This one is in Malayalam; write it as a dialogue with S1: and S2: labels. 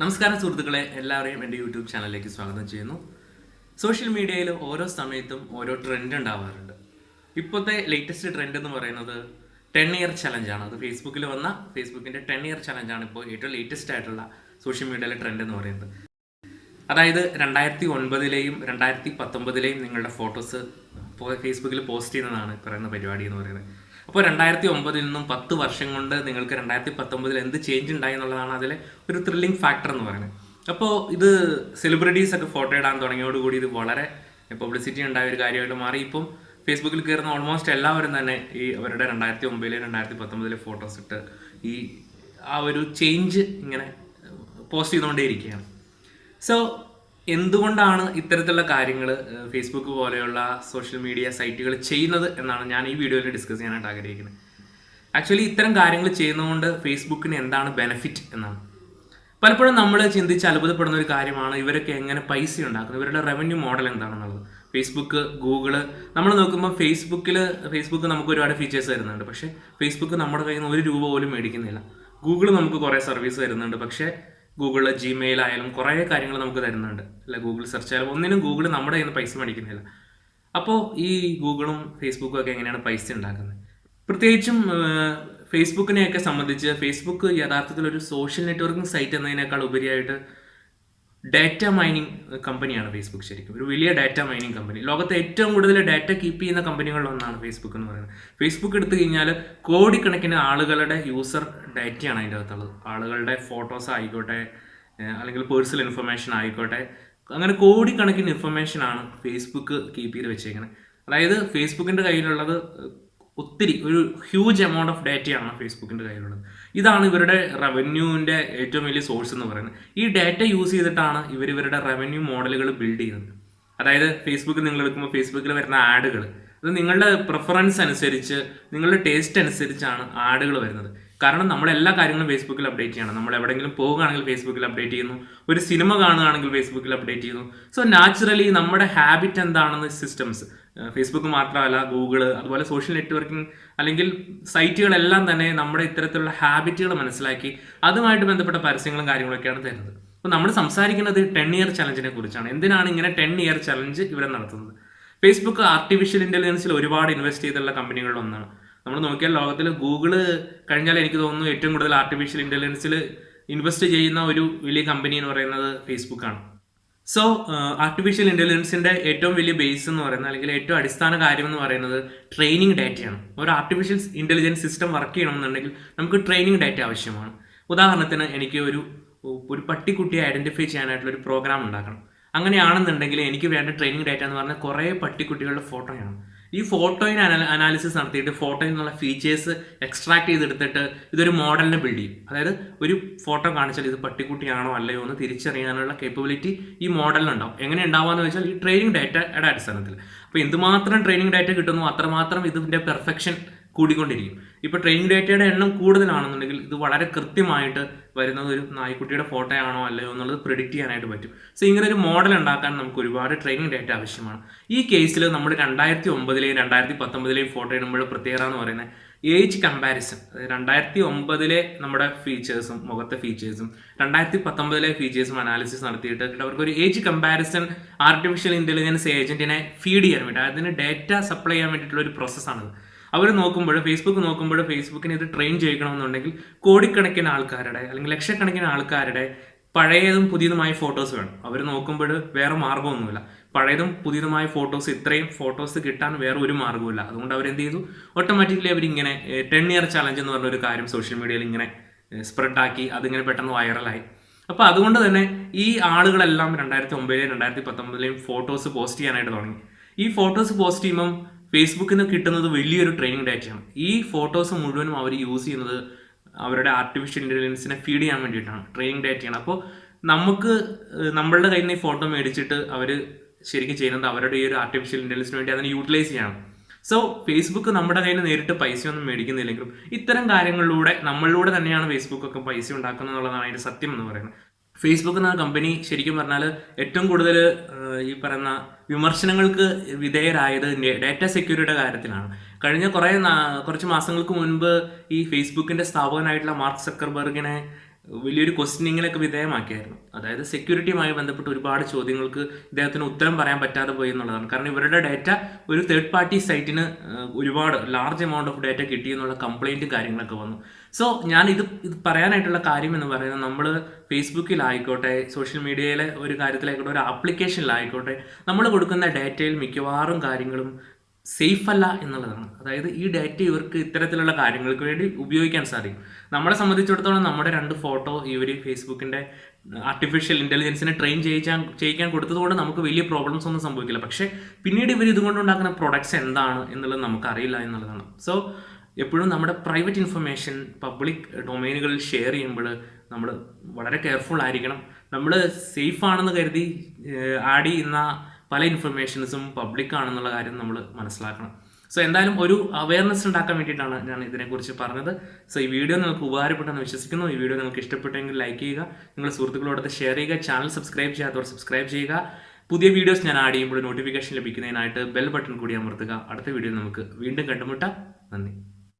S1: നമസ്കാരം സുഹൃത്തുക്കളെ എല്ലാവരെയും എന്റെ യൂട്യൂബ് ചാനലിലേക്ക് സ്വാഗതം ചെയ്യുന്നു. സോഷ്യൽ മീഡിയയിൽ ഓരോ സമയത്തും ഓരോ ട്രെൻഡ് ഉണ്ടാവാറുണ്ട്. ഇപ്പോഴത്തെ ലേറ്റസ്റ്റ് ട്രെൻഡ് എന്ന് പറയുന്നത് ടെൻ ഇയർ ചലഞ്ചാണ് അത് ഫേസ്ബുക്കിൽ വന്ന ഫേസ്ബുക്കിന്റെ ടെൻ ഇയർ ചലഞ്ചാണ് ഇപ്പോൾ ഏറ്റവും ലേറ്റസ്റ്റ് ആയിട്ടുള്ള സോഷ്യൽ മീഡിയയിലെ ട്രെൻഡ് എന്ന് പറയുന്നത്. അതായത് രണ്ടായിരത്തി ഒൻപതിലെയും രണ്ടായിരത്തി പത്തൊമ്പതിലെയും നിങ്ങളുടെ ഫോട്ടോസ് ഫേസ്ബുക്കിൽ പോസ്റ്റ് ചെയ്യുന്നതാണ് പറയുന്ന പരിപാടി എന്ന് പറയുന്നത്. അപ്പോൾ രണ്ടായിരത്തി ഒമ്പതിൽ നിന്നും പത്ത് വർഷം കൊണ്ട് നിങ്ങൾക്ക് രണ്ടായിരത്തി പത്തൊമ്പതിൽ എന്ത് ചേഞ്ച് ഉണ്ടായി എന്നുള്ളതാണ് അതിലെ ഒരു ത്രില്ലിംഗ് ഫാക്ടർ എന്ന് പറയുന്നത്. അപ്പോൾ ഇത് സെലിബ്രിറ്റീസ് ഒക്കെ ഫോട്ടോ ഇടാൻ തുടങ്ങിയോടുകൂടി ഇത് വളരെ പബ്ലിസിറ്റി ഉണ്ടായ ഒരു കാര്യമായിട്ട് മാറി. ഇപ്പം ഫേസ്ബുക്കിൽ കയറുന്ന ഓൾമോസ്റ്റ് എല്ലാവരും തന്നെ ഈ അവരുടെ രണ്ടായിരത്തി ഒമ്പതിലെ രണ്ടായിരത്തി പത്തൊമ്പതിലെ ഫോട്ടോസ് ഇട്ട് ഈ ആ ഒരു ചേഞ്ച് ഇങ്ങനെ പോസ്റ്റ് ചെയ്തുകൊണ്ടേയിരിക്കുകയാണ്. സോ എന്തുകൊണ്ടാണ് ഇത്തരത്തിലുള്ള കാര്യങ്ങൾ ഫേസ്ബുക്ക് പോലെയുള്ള സോഷ്യൽ മീഡിയ സൈറ്റുകൾ ചെയ്യുന്നത് എന്നാണ് ഞാൻ ഈ വീഡിയോയിൽ ഡിസ്കസ് ചെയ്യാനായിട്ട് ആഗ്രഹിക്കുന്നത്. ആക്ച്വലി ഇത്തരം കാര്യങ്ങൾ ചെയ്യുന്നതുകൊണ്ട് ഫേസ്ബുക്കിന് എന്താണ് ബെനിഫിറ്റ് എന്നാണ്. പലപ്പോഴും നമ്മൾ ചിന്തിച്ച് അത്ഭുതപ്പെടുന്ന ഒരു കാര്യമാണ് ഇവരൊക്കെ എങ്ങനെ പൈസ ഉണ്ടാക്കുന്നത് ഇവരുടെ റവന്യൂ മോഡൽ എന്താണെന്നുള്ളത്. ഫേസ്ബുക്ക് ഗൂഗിൾ നമ്മൾ നോക്കുമ്പോൾ ഫേസ്ബുക്കിൽ ഫേസ്ബുക്ക് നമുക്ക് ഒരുപാട് ഫീച്ചേഴ്സ് തരുന്നുണ്ട്. പക്ഷേ ഫേസ്ബുക്ക് നമ്മുടെ കയ്യിൽ നിന്ന് ഒരു രൂപ പോലും മേടിക്കുന്നില്ല. ഗൂഗിൾ നമുക്ക് കുറേ സർവീസ് തരുന്നുണ്ട്. പക്ഷേ ഗൂഗിളിൽ ജിമെയിൽ ആയാലും കുറേ കാര്യങ്ങൾ നമുക്ക് തരുന്നുണ്ട്. അല്ല? ഗൂഗിൾ സെർച്ച് ആയാലും ഒന്നിനും ഗൂഗിൾ നമ്മുടെ കയ്യിൽ നിന്ന് പൈസ മേടിക്കുന്നില്ല. അപ്പോൾ ഈ ഗൂഗിളും ഫേസ്ബുക്കും ഒക്കെ എങ്ങനെയാണ് പൈസ ഉണ്ടാക്കുന്നത്? പ്രത്യേകിച്ചും ഫേസ്ബുക്കിനെയൊക്കെ സംബന്ധിച്ച് ഫേസ്ബുക്ക് യഥാർത്ഥത്തിൽ ഒരു സോഷ്യൽ നെറ്റ്വർക്കിംഗ് സൈറ്റ് എന്നതിനേക്കാൾ ഉപരിയായിട്ട് ഡാറ്റ മൈനിങ് കമ്പനിയാണ് ഫേസ്ബുക്ക് ശരിക്കും. ഒരു വലിയ ഡാറ്റ മൈനിങ് കമ്പനി ലോകത്തെ ഏറ്റവും കൂടുതൽ ഡാറ്റ കീപ്പ് ചെയ്യുന്ന കമ്പനികളിൽ ഒന്നാണ് ഫേസ്ബുക്ക് എന്ന് പറയുന്നത്. ഫേസ്ബുക്ക് എടുത്തു കഴിഞ്ഞാൽ കോടിക്കണക്കിന് ആളുകളുടെ യൂസർ ഡാറ്റയാണ് അതിന്റെ അകത്തുള്ളത്. ആളുകളുടെ ഫോട്ടോസ് ആയിക്കോട്ടെ അല്ലെങ്കിൽ പേഴ്സണൽ ഇൻഫർമേഷൻ ആയിക്കോട്ടെ അങ്ങനെ കോടിക്കണക്കിന് ഇൻഫർമേഷനാണ് ഫേസ്ബുക്ക് കീപ്പ് ചെയ്ത് വെച്ചേക്കുന്നത് അതായത് ഫേസ്ബുക്കിന്റെ കയ്യിലുള്ളത് ഒത്തിരി ഒരു ഹ്യൂജ് എമൗണ്ട് ഓഫ് ഡാറ്റയാണ് ഫേസ്ബുക്കിന്റെ കയ്യിലുള്ളത്. ഇതാണ് ഇവരുടെ റവന്യൂവിന്റെ ഏറ്റവും വലിയ സോഴ്സ് എന്ന് പറയുന്നത്. ഈ ഡാറ്റ യൂസ് ചെയ്തിട്ടാണ് ഇവർ ഇവരുടെ റവന്യൂ മോഡലുകൾ ബിൽഡ് ചെയ്യുന്നത്. അതായത് ഫേസ്ബുക്ക് നിങ്ങൾ എടുക്കുമ്പോൾ ഫേസ്ബുക്കിൽ വരുന്ന ആഡുകൾ അത് നിങ്ങളുടെ പ്രിഫറൻസ് അനുസരിച്ച് നിങ്ങളുടെ ടേസ്റ്റ് അനുസരിച്ചാണ് ആഡുകൾ വരുന്നത്. കാരണം നമ്മൾ എല്ലാ കാര്യങ്ങളും ഫേസ്ബുക്കിൽ അപ്ഡേറ്റ് ചെയ്യണം. നമ്മൾ എവിടെയെങ്കിലും പോവുകയാണെങ്കിൽ ഫേസ്ബുക്കിൽ അപ്ഡേറ്റ് ചെയ്യുന്നു. ഒരു സിനിമ കാണുകയാണെങ്കിൽ ഫേസ്ബുക്കിൽ അപ്ഡേറ്റ് ചെയ്യുന്നു. സോ നാച്ചുറലി നമ്മുടെ ഹാബിറ്റ് എന്താണെന്ന് സിസ്റ്റംസ് ഫേസ്ബുക്ക് മാത്രമല്ല ഗൂഗിൾ അതുപോലെ സോഷ്യൽ നെറ്റ്വർക്കിംഗ് അല്ലെങ്കിൽ സൈറ്റുകളെല്ലാം തന്നെ നമ്മുടെ ഇത്തരത്തിലുള്ള ഹാബിറ്റുകൾ മനസ്സിലാക്കി അതുമായിട്ട് ബന്ധപ്പെട്ട പരസ്യങ്ങളും കാര്യങ്ങളൊക്കെയാണ് തരുന്നത്. അപ്പോൾ നമ്മൾ സംസാരിക്കുന്നത് ടെൻ ഇയർ ചലഞ്ചിനെ കുറിച്ചാണ്. എന്തിനാണ് ഇങ്ങനെ ടെൻ ഇയർ ചലഞ്ച് ഇവിടെ നടത്തുന്നത്? ഫേസ്ബുക്ക് ആർട്ടിഫിഷ്യൽ ഇന്റലിജൻസിൽ ഒരുപാട് ഇൻവെസ്റ്റ് ചെയ്തിട്ടുള്ള കമ്പനികളിൽ ഒന്നാണ്. നമ്മൾ നോക്കിയാൽ ലോകത്തിൽ ഗൂഗിൾ കഴിഞ്ഞാൽ എനിക്ക് തോന്നുന്നു ഏറ്റവും കൂടുതൽ ആർട്ടിഫിഷ്യൽ ഇന്റലിജൻസിൽ ഇൻവെസ്റ്റ് ചെയ്യുന്ന ഒരു വലിയ കമ്പനി എന്ന് പറയുന്നത് ഫേസ്ബുക്കാണ് സോ ആർട്ടിഫിഷ്യൽ ഇന്റലിജൻസിന്റെ ഏറ്റവും വലിയ ബേസ് എന്ന് പറയുന്നത് അല്ലെങ്കിൽ ഏറ്റവും അടിസ്ഥാന കാര്യം എന്ന് പറയുന്നത് ട്രെയിനിങ് ഡാറ്റയാണ് ഒരു ആർട്ടിഫിഷ്യൽ ഇന്റലിജൻസ് സിസ്റ്റം വർക്ക് ചെയ്യണമെന്നുണ്ടെങ്കിൽ നമുക്ക് ട്രെയിനിങ് ഡാറ്റ ആവശ്യമാണ്. ഉദാഹരണത്തിന് എനിക്ക് ഒരു ഒരു പട്ടിക്കുട്ടിയെ ഐഡന്റിഫൈ ചെയ്യാനായിട്ടുള്ള ഒരു പ്രോഗ്രാം ഉണ്ടാക്കണം. അങ്ങനെയാണെന്നുണ്ടെങ്കിൽ എനിക്ക് വേണ്ട ട്രെയിനിങ് ഡാറ്റ എന്ന് പറഞ്ഞാൽ കുറേ പട്ടിക്കുട്ടികളുടെ ഫോട്ടോയാണ് ഈ ഫോട്ടോയിന് അനാലിസിസ് നടത്തിയിട്ട് ഫോട്ടോയിൽ നിന്നുള്ള ഫീച്ചേഴ്സ് എക്സ്ട്രാക്ട് ചെയ്തെടുത്തിട്ട് ഇതൊരു മോഡലിനെ ബിൽഡ് ചെയ്യും. അതായത് ഒരു ഫോട്ടോ കാണിച്ചാൽ ഇത് പട്ടിക്കുട്ടിയാണോ അല്ലയോ എന്ന് തിരിച്ചറിയാനുള്ള കേപ്പബിലിറ്റി ഈ മോഡലിനുണ്ടാവും എങ്ങനെ ഉണ്ടാവുക വെച്ചാൽ ഈ ട്രെയിനിങ് ഡാറ്റയുടെ അടിസ്ഥാനത്തിൽ. അപ്പോൾ എന്തുമാത്രം ട്രെയിനിങ് ഡാറ്റ കിട്ടുന്നു അത്രമാത്രം ഇതിന്റെ പെർഫെക്ഷൻ കൂടിക്കൊണ്ടിരിക്കും. ഇപ്പോൾ ട്രെയിനിങ് ഡേറ്റയുടെ എണ്ണം കൂടുതലാണെന്നുണ്ടെങ്കിൽ ഇത് വളരെ കൃത്യമായിട്ട് വരുന്നത് ഒരു നായ്ക്കുട്ടിയുടെ ഫോട്ടോ ആണോ അല്ലയോ എന്നുള്ളത് പ്രിഡിക്റ്റ് ചെയ്യാനായിട്ട് പറ്റും. സോ ഇങ്ങനെ ഒരു മോഡൽ ഉണ്ടാക്കാൻ നമുക്ക് ഒരുപാട് ട്രെയിനിങ് ഡേറ്റ ആവശ്യമാണ്. ഈ കേസിൽ നമ്മൾ രണ്ടായിരത്തി ഒമ്പതിലെയും രണ്ടായിരത്തി പത്തൊമ്പതിലെയും ഫോട്ടോ ഇടുമ്പോൾ പ്രത്യേകത എന്ന് പറയുന്നത് ഏജ് കമ്പാരിസൺ രണ്ടായിരത്തി ഒമ്പതിലെ നമ്മുടെ ഫീച്ചേഴ്സും മുഖത്തെ ഫീച്ചേഴ്സും രണ്ടായിരത്തി പത്തൊമ്പതിലെ ഫീച്ചേഴ്സും അനാലിസിസ് നടത്തിയിട്ട് അവർക്ക് ഒരു ഏജ് കമ്പാരിസൺ ആർട്ടിഫിഷ്യൽ ഇന്റലിജൻസ് ഏജന്റിനെ ഫീഡ് ചെയ്യാൻ വേണ്ടി അതിന് ഡേറ്റ സപ്ലൈ ചെയ്യാൻ വേണ്ടിയിട്ടുള്ള ഒരു പ്രോസസ്സാണത് അവർ നോക്കുമ്പോൾ ഫേസ്ബുക്ക് നോക്കുമ്പോൾ ഫേസ്ബുക്കിനെ ഇത് ട്രെയിൻ ചെയ്യണമെന്നുണ്ടെങ്കിൽ കോടിക്കണക്കിന് ആൾക്കാരുടെ അല്ലെങ്കിൽ ലക്ഷക്കണക്കിന് ആൾക്കാരുടെ പഴയതും പുതിയതുമായ ഫോട്ടോസ് വേണം. അവർ നോക്കുമ്പോൾ വേറെ മാർഗമൊന്നുമില്ല. പഴയതും പുതിയതുമായ ഫോട്ടോസ് ഇത്രയും ഫോട്ടോസ് കിട്ടാൻ വേറെ ഒരു മാർഗമില്ല അതുകൊണ്ട് അവരെന്ത് ചെയ്തു? ഓട്ടോമാറ്റിക്കലി അവരിങ്ങനെ ടെൻ ഇയർ ചലഞ്ച് എന്ന് പറഞ്ഞ ഒരു കാര്യം സോഷ്യൽ മീഡിയയിൽ ഇങ്ങനെ സ്പ്രെഡാക്കി അതിങ്ങനെ പെട്ടെന്ന് വൈറലായി അപ്പോൾ അതുകൊണ്ട് തന്നെ ഈ ആളുകളെല്ലാം രണ്ടായിരത്തി ഒമ്പതിലെയും രണ്ടായിരത്തി പത്തൊമ്പതിലെയും ഫോട്ടോസ് പോസ്റ്റ് ചെയ്യാനായിട്ട് തുടങ്ങി. ഈ ഫോട്ടോസ് പോസ്റ്റ് ചെയ്യുമ്പം ഫേസ്ബുക്കിൽ നിന്ന് കിട്ടുന്നത് വലിയൊരു ട്രെയിനിങ് ഡാറ്റയാണ് ഈ ഫോട്ടോസ് മുഴുവനും അവർ യൂസ് ചെയ്യുന്നത് അവരുടെ ആർട്ടിഫിഷ്യൽ ഇന്റലിജൻസിനെ ഫീഡ് ചെയ്യാൻ വേണ്ടിയിട്ടാണ്. ട്രെയിനിങ് ഡാറ്റയാണ് അപ്പോൾ നമുക്ക് നമ്മളുടെ കയ്യിൽ നിന്ന് ഈ ഫോട്ടോ മേടിച്ചിട്ട് അവർ ശരിക്കും ചെയ്യുന്നത് അവരുടെ ഈ ഒരു ആർട്ടിഫിഷ്യൽ ഇന്റലിജൻസിന് വേണ്ടി അതിനെ യൂട്ടിലൈസ് ചെയ്യണം. സോ ഫേസ്ബുക്ക് നമ്മുടെ കയ്യിൽ നേരിട്ട് പൈസയൊന്നും മേടിക്കുന്നില്ലെങ്കിലും ഇത്തരം കാര്യങ്ങളിലൂടെ നമ്മളിലൂടെ തന്നെയാണ് ഫേസ്ബുക്കൊക്കെ പൈസ ഉണ്ടാക്കുന്നത് എന്നുള്ളതാണ് അതിന്റെ സത്യം എന്ന് പറയുന്നത്. ഫേസ്ബുക്ക് എന്ന കമ്പനി ശരിക്കും പറഞ്ഞാൽ ഏറ്റവും കൂടുതൽ ഈ പറയുന്ന വിമർശനങ്ങൾക്ക് വിധേയരായത് ഡാറ്റ സെക്യൂരിറ്റിയുടെ കാര്യത്തിലാണ്. കഴിഞ്ഞ കുറേ കുറച്ച് മാസങ്ങൾക്ക് മുൻപ് ഈ ഫേസ്ബുക്കിന്റെ സ്ഥാപകനായിട്ടുള്ള മാർക്ക് സക്കർബർഗിനെ വലിയൊരു ക്വസ്റ്റ്യനിങ്ങിലൊക്കെ വിധേയമാക്കിയായിരുന്നു. അതായത് സെക്യൂരിറ്റിയുമായി ബന്ധപ്പെട്ട് ഒരുപാട് ചോദ്യങ്ങൾക്ക് ഇദ്ദേഹത്തിന് ഉത്തരം പറയാൻ പറ്റാതെ പോയി എന്നുള്ളതാണ്. കാരണം ഇവരുടെ ഡേറ്റ ഒരു തേർഡ് പാർട്ടി സൈറ്റിന് ഒരുപാട് ലാർജ് എമൗണ്ട് ഓഫ് ഡേറ്റ കിട്ടി എന്നുള്ള കംപ്ലൈന്റും കാര്യങ്ങളൊക്കെ വന്നു. സോ ഞാൻ ഇത് ഇത് പറയാനായിട്ടുള്ള കാര്യം എന്ന് പറയുന്നത് നമ്മൾ ഫേസ്ബുക്കിലായിക്കോട്ടെ സോഷ്യൽ മീഡിയയിലെ ഒരു കാര്യത്തിലായിക്കോട്ടെ ഒരു ആപ്ലിക്കേഷനിലായിക്കോട്ടെ നമ്മൾ കൊടുക്കുന്ന ഡേറ്റയിൽ മിക്കവാറും കാര്യങ്ങളും സേഫ് അല്ല എന്നുള്ളതാണ്. അതായത് ഈ ഡാറ്റ ഇവർക്ക് ഇത്തരത്തിലുള്ള കാര്യങ്ങൾക്ക് വേണ്ടി ഉപയോഗിക്കാൻ സാധിക്കും. നമ്മളെ സംബന്ധിച്ചിടത്തോളം നമ്മുടെ രണ്ട് ഫോട്ടോ ഇവർ ഫേസ്ബുക്കിന്റെ ആർട്ടിഫിഷ്യൽ ഇന്റലിജൻസിനെ ട്രെയിൻ ചെയ്യിക്കാൻ ചെയ്യിക്കാൻ കൊടുത്തതുകൊണ്ട് നമുക്ക് വലിയ പ്രോബ്ലംസ് ഒന്നും സംഭവിക്കില്ല. പക്ഷേ പിന്നീട് ഇവർ ഇതുകൊണ്ടുണ്ടാക്കുന്ന പ്രൊഡക്ട്സ് എന്താണ് എന്നുള്ളത് നമുക്കറിയില്ല എന്നുള്ളതാണ്. സോ എപ്പോഴും നമ്മുടെ പ്രൈവറ്റ് ഇൻഫർമേഷൻ പബ്ലിക് ഡൊമൈനുകളിൽ ഷെയർ ചെയ്യുമ്പോൾ നമ്മൾ വളരെ കെയർഫുൾ ആയിരിക്കണം. നമ്മൾ സേഫ് ആണെന്ന് കരുതി ആഡ് ചെയ്യുന്ന പല ഇൻഫർമേഷൻസും പബ്ലിക് ആണെന്നുള്ള കാര്യം നമ്മൾ മനസ്സിലാക്കണം. സോ എന്തായാലും ഒരു അവയർനെസ് ഉണ്ടാക്കാൻ വേണ്ടിയിട്ടാണ് ഞാൻ ഇതിനെക്കുറിച്ച് പറഞ്ഞത്. സോ ഈ വീഡിയോ നിങ്ങൾക്ക് ഉപകാരപ്പെട്ടെന്ന് വിശ്വസിക്കുന്നു. ഈ വീഡിയോ നിങ്ങൾക്ക് ഇഷ്ടപ്പെട്ടെങ്കിൽ ലൈക്ക് ചെയ്യുക. നിങ്ങളുടെ സുഹൃത്തുക്കളോടൊത്ത് ഷെയർ ചെയ്യുക. ചാനൽ സബ്സ്ക്രൈബ് ചെയ്യാത്തവർ സബ്സ്ക്രൈബ് ചെയ്യുക. പുതിയ വീഡിയോസ് ഞാൻ ആഡ് ചെയ്യുമ്പോൾ നോട്ടിഫിക്കേഷൻ ലഭിക്കുന്നതിനായിട്ട് ബെൽ ബട്ടൺ കൂടി അമർത്തുക. അടുത്ത വീഡിയോ നമുക്ക് വീണ്ടും കണ്ടുമുട്ടാം. നന്ദി.